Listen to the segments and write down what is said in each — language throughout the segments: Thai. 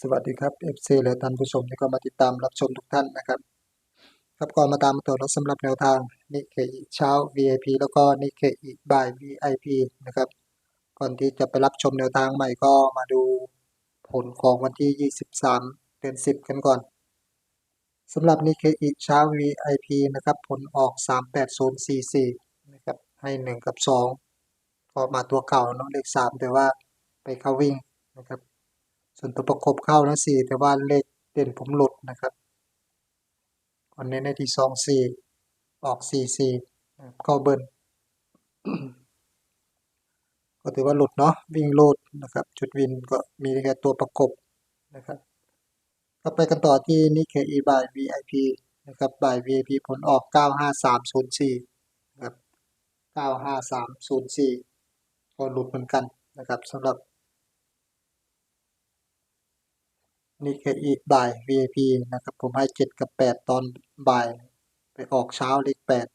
สวัสดีครับ FC และท่านผู้ชมที่ก็มาติดตามรับชมทุกท่านนะครับ ครับก่อนมาตามตัวรถสำหรับแนวทางนิเคอิเช้า VIP แล้วก็นิเคอิบ่าย VIP นะครับ ก่อนที่จะไปรับชมแนวทางใหม่ก็มาดูผลของวันที่ 23 เดือน 10 กันก่อนสำหรับนิเคอิเช้า VIP นะครับ ผลออก 38044 นะครับ ให้ 1 กับ 2 ก็มาตัวเก่าเนาะเลข 3 แต่ว่าไปเข้าวิ่งนะครับ ส่วนตัวประกบเข้านะ4แต่ว่าเลขเด่นผมหลุดนะครับวันนี้ในที่สองสี่ออกสี่สี่เข้าเบิ้ลก็ถือว่าหลุดเนาะวิ่งโลดนะครับ จุดวินก็มีแค่ตัวประกบนะครับ ก็ไปกันต่อที่นิเคอีบาย VIP นะครับบาย VIP ผลออก 95304นะครับ95304 ก็หลุดเหมือนกันนะครับสำหรับ นี่แค่อีกบ่าย VIP นะครับผมให้เจ็ดกับแปดตอนบ่าย ไปออกเช้าเลขแปด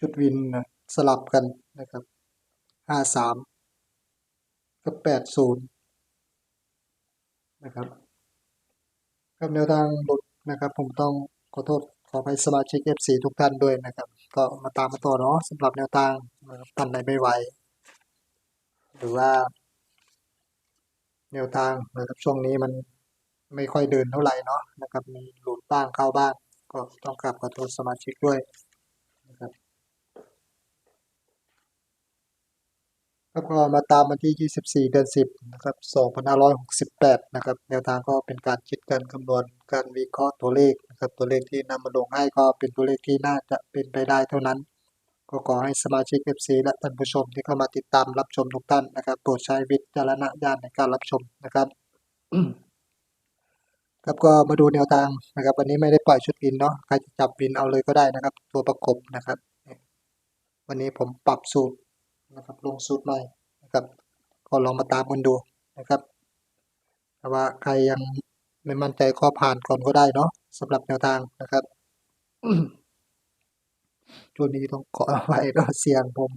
จุดวินนะสลับกันนะครับห้าสามกับแปดศูนย์นะครับกับแนวทางหลุดนะครับผมต้องขอโทษขอให้สมาชิก FC ทุกท่านด้วยนะครับ ก็มาตามมาต่อเนาะสำหรับแนวทางนะท่านใดไม่ไหว หรือว่า แนวทางนะครับช่วงนี้มันไม่ค่อยเดินเท่าไหร่เนาะนะครับ มีหลุดบ้างเข้าบ้างก็ต้องกราบขอโทษสมาชิกด้วยนะครับแล้วก็มาตามวันที่ 24 เดือน 10 นะครับ 2568 นะครับ แนวทางก็เป็นการคิดการคำนวณการวิเคราะห์ตัวเลขนะครับ ตัวเลขที่นำมาลงให้ก็เป็นตัวเลขที่น่าจะเป็นไปได้เท่านั้น ก็ขอให้สมาชิก FC และท่านผู้ชมที่เข้ามาติดตามรับชมทุกท่านนะครับโปรดใช้วิจารณญาณในการรับชมนะครับครับก็มาดูแนวทางนะครับ วันนี้ไม่ได้ปล่อยชุดวินเนาะใครจะจับวินเอาเลยก็ได้นะครับ ตัวประกบนะครับ วันนี้ผมปรับสูตรนะครับ ลงสูตรใหม่นะครับ ก็ลองมาตามกันดูนะครับแต่ว่าใครยังไม่มั่นใจก็ผ่านก่อนก็ได้เนาะสำหรับแนวทางนะครับ ช่วงนี้ต้องขออภัยเนาเสียงผม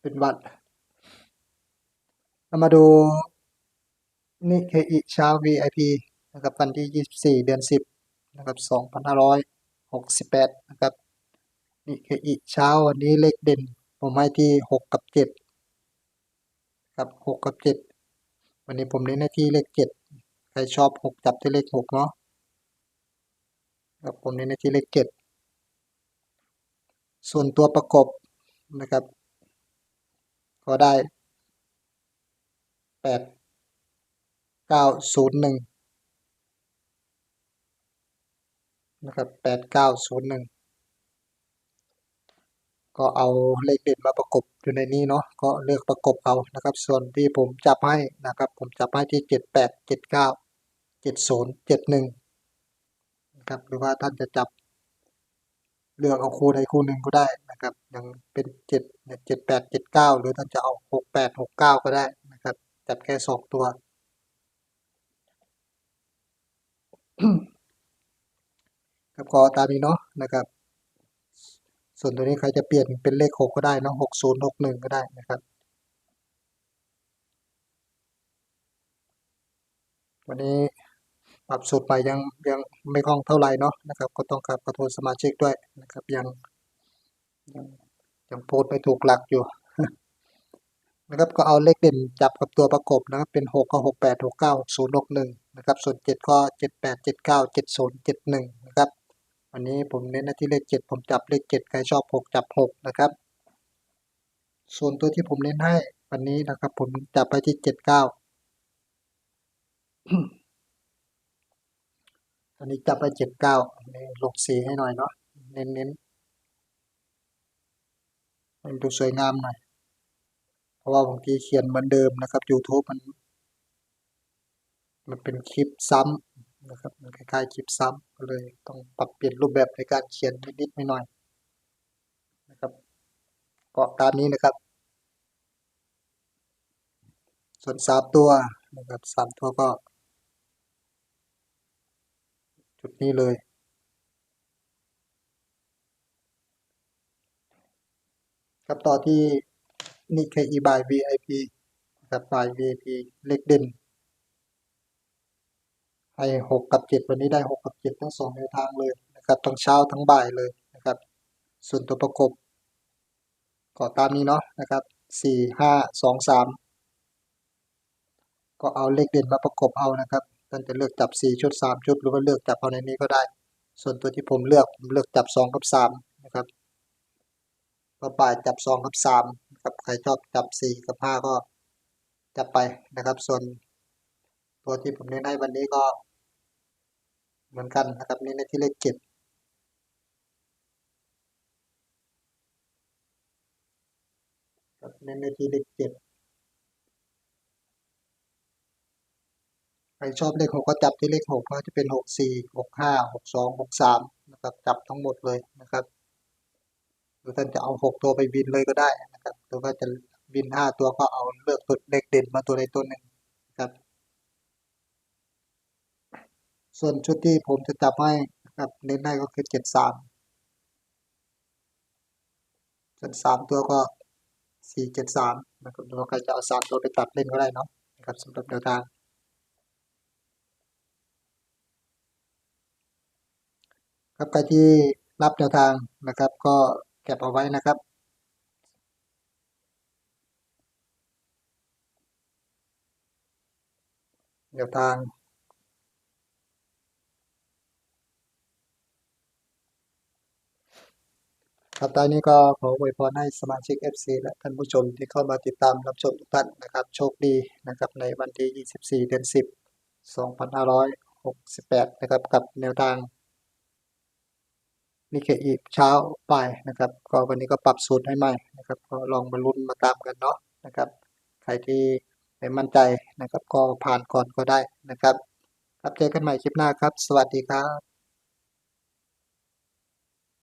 เป็นวัดเรามาดูนี่เคอิเช้า VIP นะครับวันที่ 24 เดือน 10 นะครับ 2568 นะครับนี่เคอิเช้าวันนี้เลขเด่น ผมให้ที่ 6 กับ 7 ครับ 6 กับ 7 วันนี้ผมเน้นให้ที่เลข 7 ใครชอบ 6 จับที่เลข 6 เนาะครับผมเน้นให้ที่เลข 7 ส่วนตัวประกบนะครับ ก็ได้แปดเก้าศูนย์หนึ่งนะครับแปดเก้าศูนย์หนึ่งก็เอาเลขเด่นมาประกบอยู่ในนี้เนาะก็เลือกประกบเอานะครับ ส่วนที่ผมจับให้นะครับ ผมจับให้ที่เจ็ดแปดเจ็ดเก้าเจ็ดศูนย์เจ็ดหนึ่งนะครับหรือว่าท่านจะจับ เลือกเอาคู่ใดคู่หนึ่งก็ได้นะครับ ยังเป็นเจ็ดเจ็ดแปดเจ็ดเก้าหรือท่านจะเอาหกแปดหกเก้าก็ได้นะครับ จับแค่สองตัว ครับก็ตามนี้เนาะนะครับ ส่วนตัวนี้ใครจะเปลี่ยนเป็นเลขหกก็ได้เนาะหกศูนย์หกหนึ่งก็ได้นะครับ วันนี้ ปรับสูตรไปยังยังไม่คล่องเท่าไหร่เนาะนะครับ ก็ต้องกราบขอโทษสมาชิกด้วยนะครับ ยังยังยังโพสไปถูกหลักอยู่นะครับก็เอาเลขเด่นจับกับตัวประกบนะครับเป็น6ก็6 8 6 9 6 0 6 1นะครับส่วน 7 ก็ 7 8 7 9 7 0 7 1นะครับวันนี้ผมเน้นหน้าที่เลข 7 ผมจับเลข 7 ใครชอบ 6 จับ 6 นะครับ ส่วนตัวที่ผมเน้นให้วันนี้นะครับ ผมจับไปที่ 7 9 อันนี้จับไปเจ็ดเก้าลงสีให้หน่อยเนาะเน้นเน้นมันดูสวยงามหน่อย เพราะว่าบางทีเขียนเหมือนเดิมนะครับ YouTube มัน มันเป็นคลิปซ้ำนะครับ มันคล้ายๆคลิปซ้ำก็เลยต้องปรับเปลี่ยนรูปแบบในการเขียนนิดๆหน่อยนะครับก็ตามนี้นะครับ ส่วนสามตัวนะครับสามตัวก็ จุดนี้เลย ครับต่อที่นี่คือ e by VIP นะครับฝ่าย VIP เลขเด่นให้หกกับเจ็ดวันนี้ได้หกกับเจ็ดทั้งสองแนวทางเลยนะครับทั้งเช้าทั้งบ่ายเลยนะครับ ส่วนตัวประกบก็ตามนี้เนาะนะครับสี่ห้าสองสามก็เอาเลขเด่นมาประกบเอานะครับ ท่านจะเลือกจับสี่ชุดสามชุด หรือว่าเลือกจับเอาในนี้ก็ได้ ส่วนตัวที่ผมเลือกผมเลือกจับสองกับสามนะครับก็ป่ายจับสองกับสามนะครับใครชอบจับสี่กับห้าก็จับไปนะครับ ส่วนตัวที่ผมเน้นให้วันนี้ก็ เหมือนกันนะครับน้นในที่เลขเจ็ดเน้นในที่เลขเจ็ด ใครชอบเลขหกก็จับที่เลขหกก็จะเป็นหกสี่หกห้าหกสองหกสามนะครับจับทั้งหมดเลยนะครับหรือท่านจะเอาหกตัวไปบินเลยก็ได้นะครับหรือว่าจะบินห้าตัวก็เอาเลือกตัวเลขเด่นมาตัวใดตัวหนึ่งนะครับ ส่วนชุดที่ผมจะจับให้นะครับเน้นให้ก็คือเจ็ดสามส่วนสามตัวก็สี่เจ็ดสามนะครับหรือว่าใครจะเอาสามตัวไปตัดเล่นก็ได้เนาะนะครับสำหรับแนวทาง ครับใครที่รับแนวทางนะครับ ก็เก็บเอาไว้นะครับแนวทางครับตอนนี้ก็ขออวยพรให้สมาชิก FC และท่านผู้ชมที่เข้ามาติดตามรับชมทุกท่านนะครับ โชคดีนะครับในวันที่ 24 เดือน 10 2568 นะครับ กับแนวทาง นิเคอีเช้าไปนะครับ ก็วันนี้ก็ปรับสูตรให้ใหม่นะครับ ก็ลองมาลุ้นมาตามกันเนาะนะครับ ใครที่ไม่มั่นใจนะครับ ก็ผ่านก่อนก็ได้นะครับครับเจอกันใหม่คลิปหน้าครับ สวัสดีครับ